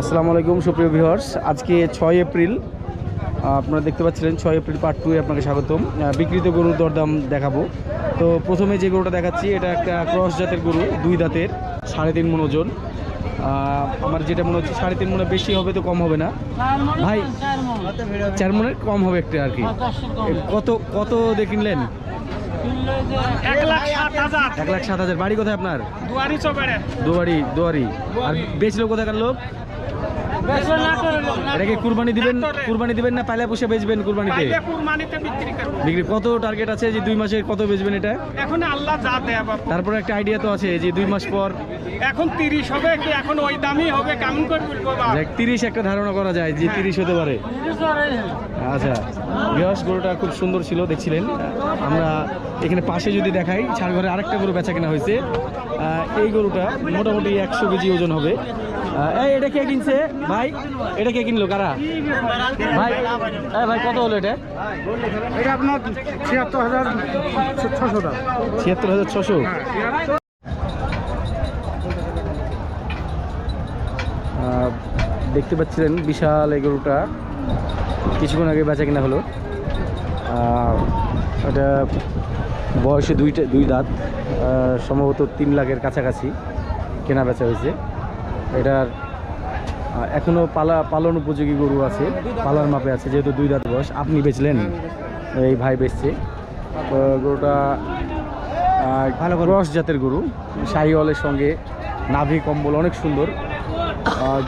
আসসালামু আলাইকুম সুপ্রিয় ভিউয়ার্স আজকে ছয় এপ্রিল। আপনারা দেখতে পাচ্ছিলেন ছয় এপ্রিল পার্ট টুয়ে আপনাকে স্বাগতম। আহ, বিক্রিত গরুর দরদাম দেখাবো। তো প্রথমে যে গরুটা দেখাচ্ছি এটা একটা ক্রস জাতের গরু দুই দাঁতের সাড়ে তিন মন ওজন। আমার যেটা মনে হচ্ছে সাড়ে তিন মনে বেশি হবে তো কম হবে না। ভাই চার মনের কম হবে একটু আর কি। কত কত দিয়ে কিনলেন? এক লাখ সাত হাজার। এক লাখ সাত হাজার। বাড়ি কোথায় আপনার? দুয়ারি চোপড়ে। দুয়ারি দুয়ারি। আর লোক কোথাকার লোক? এটা কি কুরবানি দিবেন কুরবানি দিবেন না? পায়লা পুষে বেচবেন কুরবানিতে? বিক্রি কত টার্গেট আছে? যে দুই মাসের কত বেচবেন এটা? এখন আল্লাহ যা দেয় তারপরে একটা আইডিয়া তো আছে যে দুই মাস পর এখন তিরিশ হবে কি এখন ওই দামই হবে কেমন করে বলব বাবা? দেখ তিরিশ একটা ধারণা করা যায় যে তিরিশ হতে পারে। আচ্ছা বৃহস গরুটা খুব সুন্দর ছিল দেখছিলেন। আমরা এখানে পাশে যদি দেখাই ছাড় ঘরে আরেকটা গরু বেচা কেনা হয়েছে। এই গরুটা মোটামুটি একশো কেজি ওজন হবে। এই এটা কে কিনছে? ভাই এটা কে কিনলো? কারা? ভাই এই ভাই কত হলো এটা? এটা আপনার ছিয়াত্তর হাজার ছশো টাকা। ছিয়াত্তর হাজার ছশো? দেখতে পাচ্ছিলেন বিশাল এই গরুটা। কিছুক্ষণ আগে বেচা কিনা হলো। এটা বয়সে দুইটা দুই দাঁত। সম্ভবত তিন লাখের কাছাকাছি কেনা বেচা হয়েছে। এটার আহ, এখনও পালা পালন উপযোগী গরু আছে পালার মাপে আছে যেহেতু দুই দাঁত বয়স। আপনি বেচলেন? এই ভাই বেচছে। তো গরুটা ভালো রস জাতের গরু শাহিওয়ালের সঙ্গে নাভি কম্বল অনেক সুন্দর।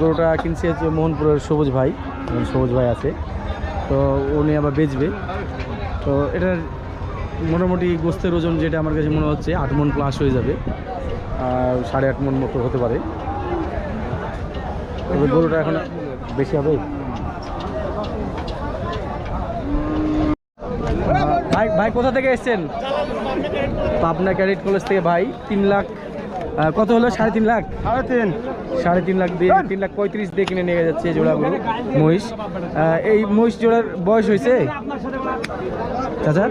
গরুটা কিনছে হচ্ছে মোহনপুরের সবুজ ভাই সবুজ ভাই আছে। তো উনি আবার বেচবে। তো এটার মোটামুটি গোস্তের ওজন যেটা আমার কাছে মনে হচ্ছে আট মন প্লাস হয়ে যাবে। আর সাড়ে আট মন মতো হতে পারে। তবে গরুটা এখন বেশি হবে। ভাই ভাই কোথা থেকে এসেছেন? পাবনা ক্যাডেট কলেজ থেকে ভাই তিন লাখ কত হলো? সাড়ে তিন লাখ? সাড়ে তিন। সাড়ে তিন লাখ দিয়ে তিন লাখ পঁয়ত্রিশ দিয়ে কিনে নিয়ে যাচ্ছে এই জোড়াগুলো মহিষ। এই মহিষ জোড়ার বয়স হয়েছে? চাচা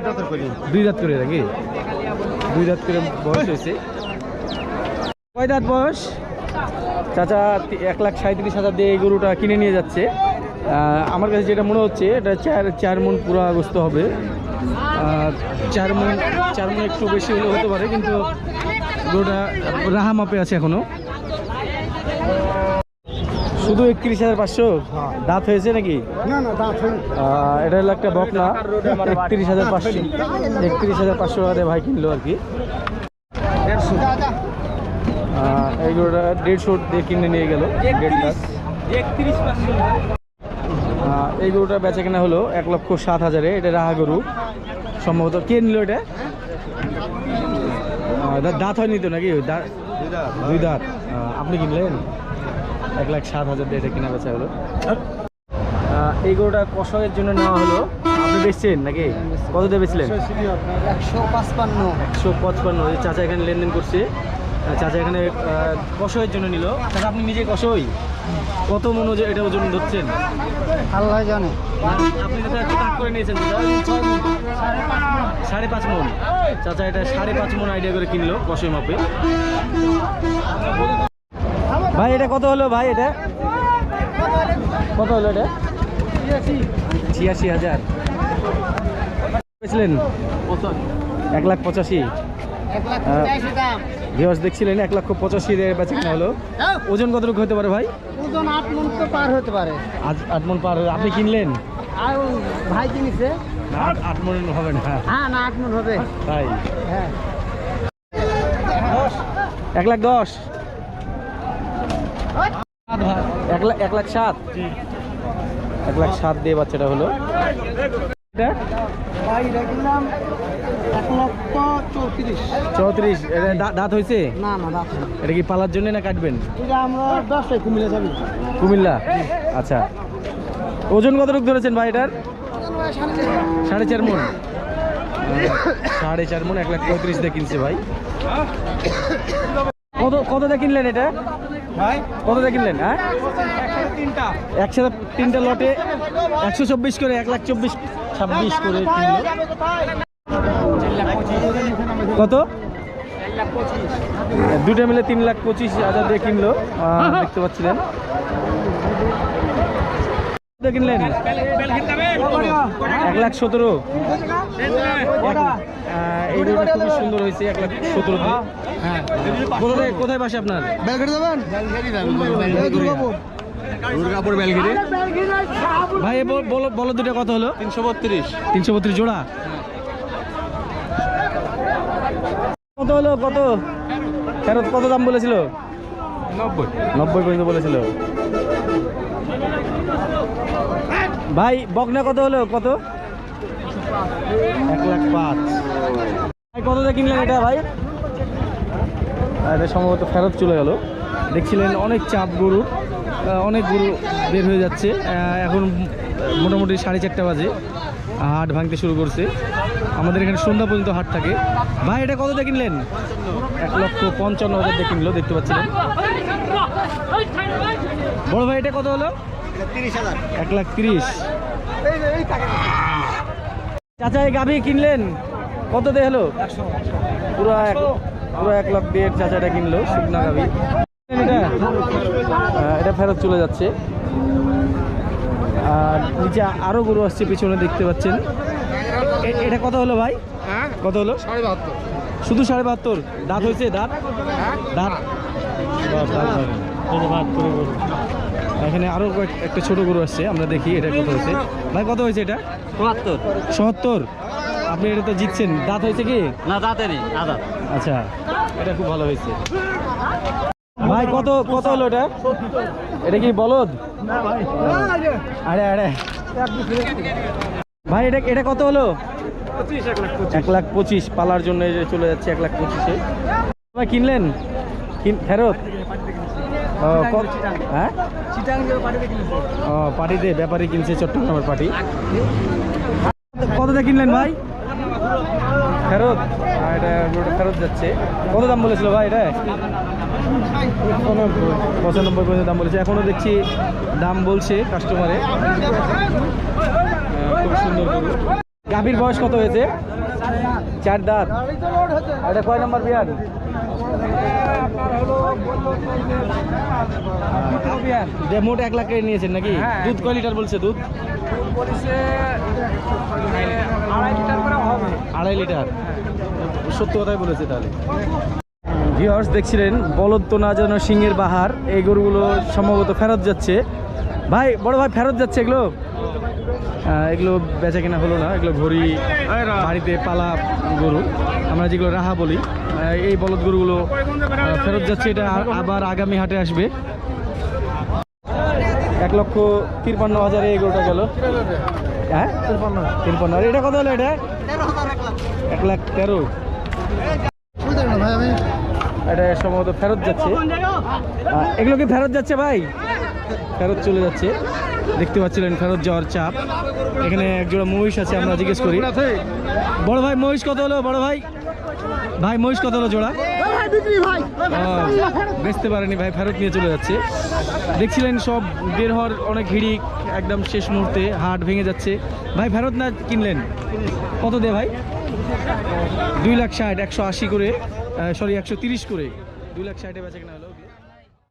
দুই দাঁত করে নাকি? দুই দাঁত করে বয়স হয়েছে। কয় দাঁত বয়স? চাচা এক লাখ সাঁত্রিশ হাজার দিয়ে এই গরুটা কিনে নিয়ে যাচ্ছে। আমার কাছে যেটা মনে হচ্ছে এটা চার চার মন পুরো আগস্ত হবে। চার মন চার মন একটু বেশি হলে হতে পারে কিন্তু গরুটা রাহা মাপে আছে এখনও। শুধু একত্রিশ হাজার পাঁচশো? দাঁত হয়েছে নাকি? এটা হলো একটা বকনা একত্রিশ হাজার পাঁচশো। একত্রিশ হাজার পাঁচশো টাকা ভাই কিনলো আর কি। এই গরুটা দেড়শো দিয়ে কিনে নিয়ে গেল দেড় লাখ। এই গরুটা বেচা কেনা হলো এক লক্ষ সাত হাজারে এটা রাহা গরু। সম্ভবত কে নিল এটা? দাঁত হয়নি তো নাকি? দুই দাঁত। আপনি কিনলেন? এক লাখ সাত হাজার দিয়ে এটা কেনা বেচা হলো। এই গরুটা কষয়ের জন্য নেওয়া হলো। আপনি বেচছেন নাকি? কত দিয়ে বেচলেন? একশো পাঁচপান্ন। একশো পঁচপান্ন। এই চাচা এখানে লেনদেন করছে। চাচা এখানে কষয়ের জন্য নিল। চাচা আপনি নিজে কষই? কত মন এটা ওজন ধরছেন? আল্লাহ জানে। আপনি যেটা একটু কাট করে নিয়েছেন সাড়ে পাঁচ মন। চাচা এটা সাড়ে পাঁচ মন আইডিয়া করে কিনলো কষই মাপে। ভাই এটা কত হলো ভাই এটা? কত হলো এটা? ছিয়াশি হাজার। এক লাখ পঁচাশি। লাখ হ্যাঁ। দেখছিলেন এক লক্ষ পঁচাশি বেচা কিনা হলো। ওজন কতটুকু হতে পারে ভাই? ওজন আট মন তো পার হতে পারে। আজ আট মন পার আপনি কিনলেন? আর ভাই কিনেছে। আট- মন হবে না। হ্যাঁ না আট মন হবে। তাই? হ্যাঁ। এক লাখ দশ। এক লাখ সাত। এক লাখ সাত দিয়ে বাচ্চাটা হলো। এটা চৌত্রিশ। চৌত্রিশ দা- দাঁত হয়েছে না না দাঁত এটা কি পালার জন্য না কাটবেন? এটা আমরা দশটায় কুমিল্লা আচ্ছা। ওজন কতটুকু ধরেছেন ভাই এটার? সাড়ে চার মন। সাড়ে চার মন এক লাখ পঁয়ত্রিশ দিয়ে কিনছে ভাই। কত কত দিয়ে কিনলেন এটা? ভাই? কত দিয়ে কিনলেন হ্যাঁ? একসাথে তিনটা লটে একশো চব্বিশ করে এক লাখ চব্বিশ ছাব্বিশ করে কিনলো। কত? দুটো মিলে তিন লাখ পঁচিশ হাজার দিয়ে কিনলো। দেখতে পাচ্ছিলেন। কিনলেন? এক লাখ সতেরো। এই খুবই সুন্দর হয়েছে এক লাখ সতেরো হ্যাঁ। কোথায় কোথায় বাসা আপনার? বেলঘড়ি যাবেন? দুর্গাপুর। দুর্গাপুর। বেলগিরি ভাই বলো বলো দুটো কত হলো? তিনশো বত্রিশ। তিনশো বত্রিশ জোড়া? কত হলো? কত? ফেরত কত দাম বলেছিল? নব্বই। নব্বই পর্যন্ত বলেছিল। ভাই বকনা কত হলো? কত? এক লাখ পাঁচ। ভাই কত দিয়ে কিনলেন এটা ভাই? এটা সম্ভবত ফেরত চলে গেল। দেখছিলেন অনেক চাপ গরু অনেক গরু বের হয়ে যাচ্ছে। এখন মোটামুটি সাড়ে চারটা বাজে। হাট ভাঙতে শুরু করছে। আমাদের এখানে সন্ধ্যা পর্যন্ত হাট থাকে। ভাই, এটা কত দিয়ে কিনলেন? এক লক্ষ পঞ্চান্ন হাজার দিয়ে কিনলো, দেখতে পাচ্ছিলেন বড় ভাই, এটা কত হলো? এক লাখ তিরিশ। চাচা, এই গাভি কিনলেন? কত দিয়ে হলো? পুরো এক পুরো এক লাখ দিয়ে চাচাটা কিনলো, শুকনা গাভি। এটা এটা ফেরত চলে যাচ্ছে। আর নিচে আরও গরু আসছে, পিছনে দেখতে পাচ্ছেন। এটা কত হলো ভাই? কত হলো? শুধু সাড়ে বাহাত্তর? দাঁত হয়েছে? দাঁত? দাঁত? বাহ, দাঁত। এখানে আরও কয়েক- একটা ছোট গরু আসছে আমরা দেখি এটা কত হয়েছে। ভাই কত হয়েছে এটা? চুয়াত্তর। সত্তর আপনি এটা তো জিতছেন। দাঁত হয়েছে কি? না দাঁতে নেই আচ্ছা এটা খুব ভালো হয়েছে। ভাই কত কত হলো এটা? এটা কি বলদ? আরে আরে। ভাই এটা এটা কত হলো? এক লাখ পঁচিশ। পালার জন্য চলে যাচ্ছে এক লাখ পঁচিশে। ভাই কিনলেন? কিন ফেরত? ও, হ্যাঁ? ও পার্টিতে ব্যাপারী কিনছে চট্টগ্রামের পার্টি। কতটা কিনলেন ভাই? ফেরত? এটা ফেরত যাচ্ছে। কত দাম বলেছিল ভাই এটা? পঁচানব্বই পর্যন্ত দাম বলেছে। এখনও দেখছি দাম বলছে কাস্টমারে সুন্দর গরু গাভীর বয়স কত হয়েছে? চার দাঁত। এটা কয় নম্বর বিয়ান মোট এক লাখ নিয়েছেন নাকি? দুধ কয় লিটার বলছে দুধ? আড়াই লিটার সত্য কথাই বলেছে তাহলে। ভিওর্স দেখছিলেন বলদ তো না যেন সিংহের বাহার এই গরুগুলো সম্ভবত ফেরত যাচ্ছে। ভাই বড় ভাই ফেরত যাচ্ছে এগুলো? এগুলো বেচা কেনা হলো না, এগুলো ঘড়ি, বাড়িতে পালা গরু, আমরা যেগুলো রাহা বলি এই বলদ গরুগুলো ফেরত যাচ্ছে, এটা আবার আগামী হাটে আসবে। এক লক্ষ তিরপান্ন হাজারে এই গরুটা গেল। হ্যাঁ? তিরপান্ন তিরপান্ন এটা কত হলো এটা? এক লাখ তেরো। এটা সম্ভবত ফেরত যাচ্ছে। এগুলো কি ফেরত যাচ্ছে ভাই? ফেরত চলে যাচ্ছে। দেখতে পাচ্ছিলেন ফেরত যাওয়ার চাপ। এখানে একজোড়া মহিষ আছে, আমরা জিজ্ঞেস করি। বড় ভাই, মহিষ কত হলো? বড় ভাই? ভাই, মহিষ কত হলো জোড়া? বেচতে পারেনি ভাই, ফেরত নিয়ে চলে যাচ্ছে। দেখছিলেন সব বের হওয়ার অনেক হিড়িক, একদম শেষ মুহূর্তে হাট ভেঙে যাচ্ছে। ভাই, ফেরত না কিনলেন? কত দে ভাই? দুই লাখ ষাট, একশো আশি করে সরি একশো তিরিশ করে। দুই লাখ ষাটে বেচা কেনা হলো।